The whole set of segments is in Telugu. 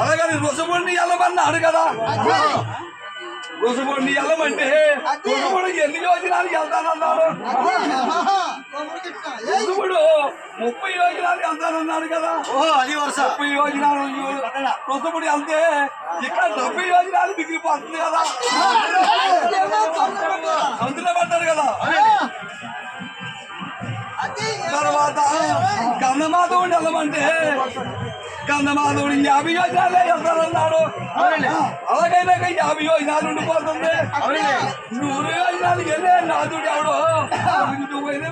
అలాగని రుసపొడిని వెళ్ళమన్నాడు కదా. రుసపొడిని వెళ్ళమంటే రుసపొడి ఎన్ని యోజనాలు వెళ్తానన్నాడు? రుసపుడు ముప్పై యోజనాలు వెళ్తానన్నాడు కదా. ఓ అది వరుస. ముప్పై యోజనాలు రుసపుడు వెళ్తే ఇక్కడ డెబ్బై యోజనాలు మిగిలిపోతుంది కదా. అందులో పడ్డాడు కదా. తర్వాత గంధమాధవుని వెళ్ళమంటే గంధమాధవుడు యాభై యోజనాలే వెళ్తానన్నాడు అలాగైనా యాభై యోజనాలు ఉండిపోతుంది నూరు యోజనాలు వెళ్ళే నాదుడు ఎవడు నువ్వు అయినా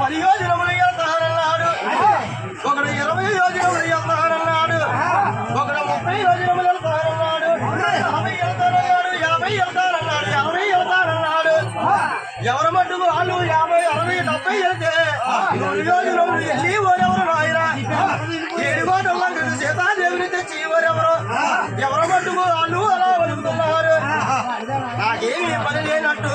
పది యోజనములు వెళ్తారన్నాడు ఒకడు ఇరవై యోజనములు వెళ్తారన్నాడు ఒకడు ముప్పై యోజనములు వెళ్తారన్నాడు యాభై వెళ్తారన్నాడు యాభై వెళ్తారన్నాడు యాభై వెళ్తారన్నాడు ఎవరు మట్టుకు వాళ్ళు యాభై అరవై డెబ్బై వెళ్తే నూరు యోజనములు వెళ్ళి ఎవరు రాయరా? ఏడు కోటల్లో సీతాదేవిని తెచ్చి ఎవరెవరు ఎవరు మట్టుకు వాళ్ళు అలా వలుకుతున్నారు నాకేమి పని లేనట్టు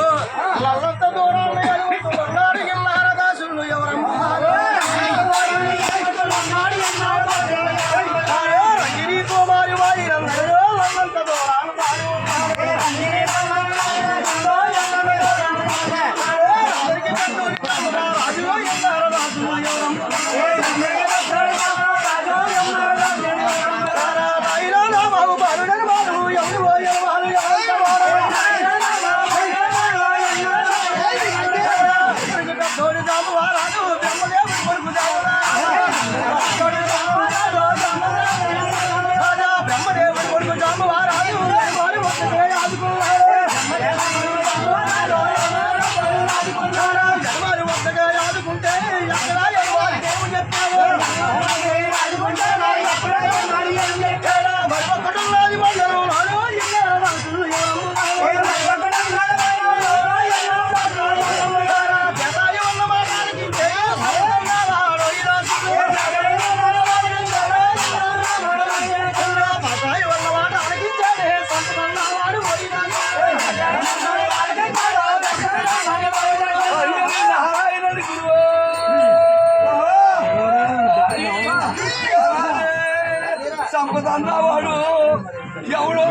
అన్నవాడు. ఎవడు?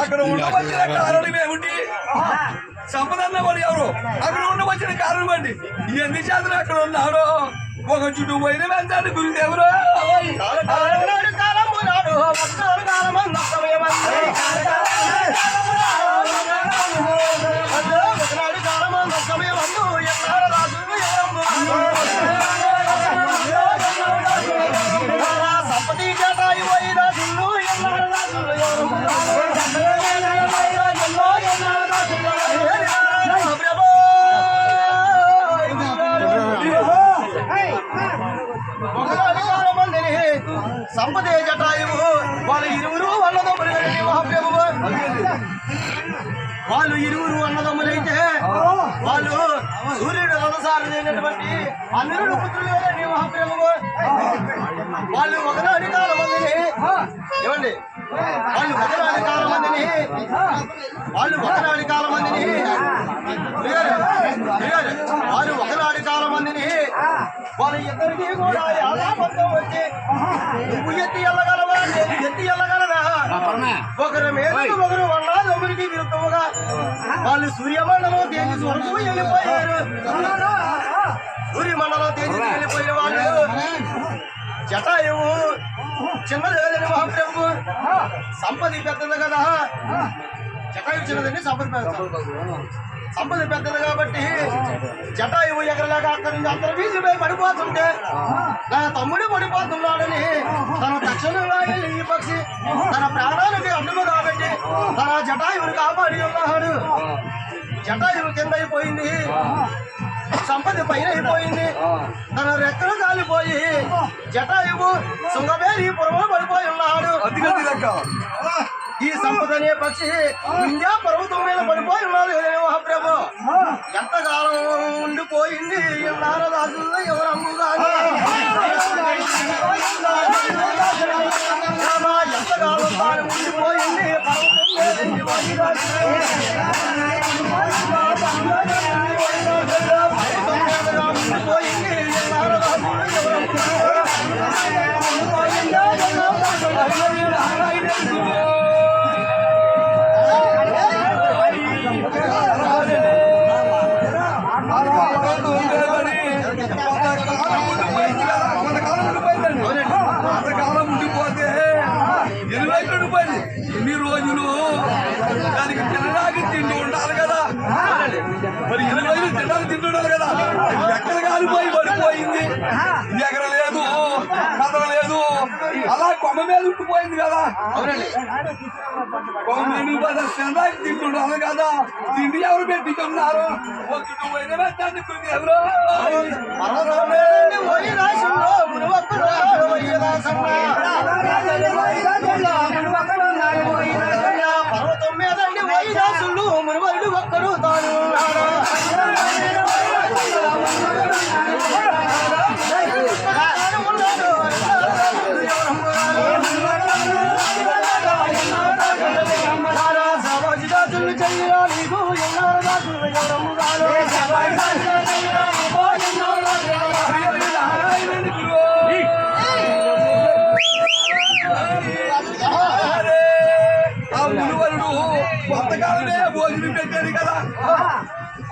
అక్కడ ఉండవచ్చిన కారణం ఏమిటి సంపద అన్నవాడు ఎవరు? అక్కడ ఉండవచ్చిన కారణం ఏంటి? ఎన్ని చేతులు అక్కడ ఉన్నాడు? ఒక చుట్టూ పోయిన వెంటాడు గురుదేవుడు. కాలమునాడు వాళ్ళు ఇరువురు అన్నదమ్ములైతే వాళ్ళు సూర్యుడు రథసారైనటువంటి అన్నిరుడు పుత్రులు నీ మహాప్రభువు. వాళ్ళు ఒకనాటి కాలం మందిని ఏమండి? వాళ్ళు ఒకనాటి కాలం మందిని వాళ్ళు ఒకనాటి కాలం మందిని వాళ్ళు ఒకనాటి కాలం మందిని వాళ్ళ ఇద్దరికి కూడా యాదాబంధం వచ్చి నువ్వు ఎత్తి వెళ్ళగలవా నేను ఎత్తి వెళ్ళగలనా ఒకరి మీద ఒకరు అన్నాదమ్ముడికి విరుద్ధముగా. వాళ్ళు సూర్యమండలం తేజస్ వరకు వెళ్ళిపోయారు. సూర్యమండలం తేజస్ వెళ్ళిపోయిన వాళ్ళు జటాయువు చిన్నది కదండి మహాప్రభు సంపద పెద్దది కదా. జటాయువు చిన్నదండి సంపద పెద్దది. సంపద పెద్దది కాబట్టి జటాయువు ఎగరలేక అక్కడి నుంచి అందరి వీధులపై పడిపోతుంటే నా తమ్ముడు పడిపోతున్నాడని తన తక్షణంగా వెళ్ళి ఈ పక్షి తన ప్రాణానికి అడ్డుము కాబట్టి తన జటాయువుని కాపాడి ఉన్నాడు. జటాయువు కింద అయిపోయింది. సంపద పైన అయిపోయింది. తన రెక్కలు కాలిపోయి జటాయువు శృంగవేరి పురములు పడిపోయి ఉన్నాడు. ఈ సంపద అనే పక్షి ఇండియా పర్వతం మీద పడిపోయి ఉన్నాడు. ఎంతకాలం ఉండిపోయింది? నారదాసుల్లో ఎవరమ్మ ఎంతకాలం తాను ఉండిపోయింది? పర్వతం మీద ఉండిపోయింది కదా మీద తినడానికి తిండి ఉండాలి కదా? తిండి ఎవరు పెట్టుకున్నారు. ఒకటి పోయిన ఎవరో? వైరాసన్న. పర్వతం మీదండి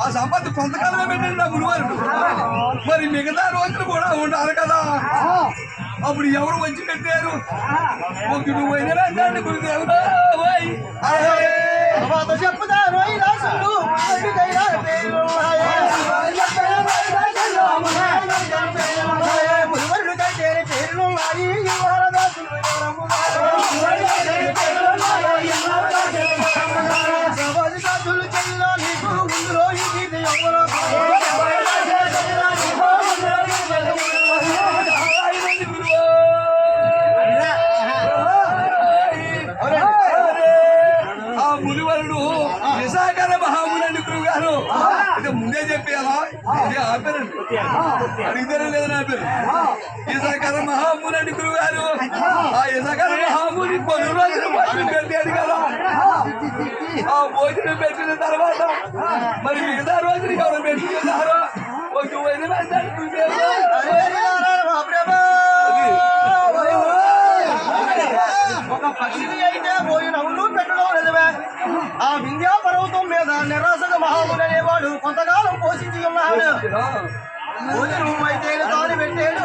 ఆ సంపత్తి కొంతకాలమే పెట్టాడు నా మునివరుడు మరి మిగతా రోజులు కూడా ఉండాలి కదా అప్పుడు ఎవరు వచ్చి పెట్టారు ఒక నువ్వు అయినా వెంటనే గురుదేవుడా ఓయ్. తర్వాత చెప్పుతారు ఈ రాసులు మునివరుడు విశాఖల మహాముని గురువు గారు ఇది ముందే చెప్పేయాలా? ఇది ఆపారండి అడిగితేనే లేదు నా పేరు? విశాఖల మహాముని గురువు గారు ఆ. విశాఖల మహాముని కొన్ని రోజులు భోజనం పెట్టాడు కదా. ఆ భోజనం పెట్టిన తర్వాత మరి మిగతా రోజులు ఎవరు పెట్టుకున్నారో ఒక వెంటనే మహాముని అనేవాడు కొంతకాలం పోషించి ఉన్నాడు. భోజనం అయితే తాను పెట్టాడు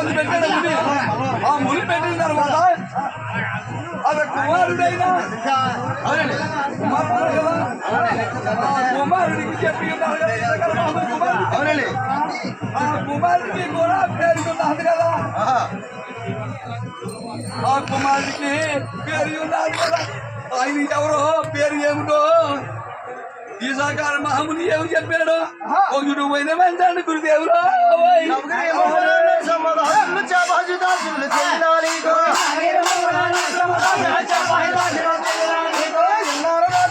వినదాంట్లో మందు పెట్టాడు ముని ఆ ముని పెట్టిన తర్వాత అది కుమారుడైన కుమారుడు కదా ఆ కుమారుడికి చెప్పి ఉన్నారు కదా ఎనకాల మామూలు కుమారుడు. అవునండి ఆ కుమారుడికి కూడా పేరుకున్నాడు కదా ఆహా. ఆ కుమారుడికి పేరు ఉన్నది కదా ఆయన ఎవరో పేరు ఏమిటో ఈ సహకార మహాముని ఏమి చెప్పాడు? ఒకడు పోయిన చాబాజీ దాసులు చెల్లాలి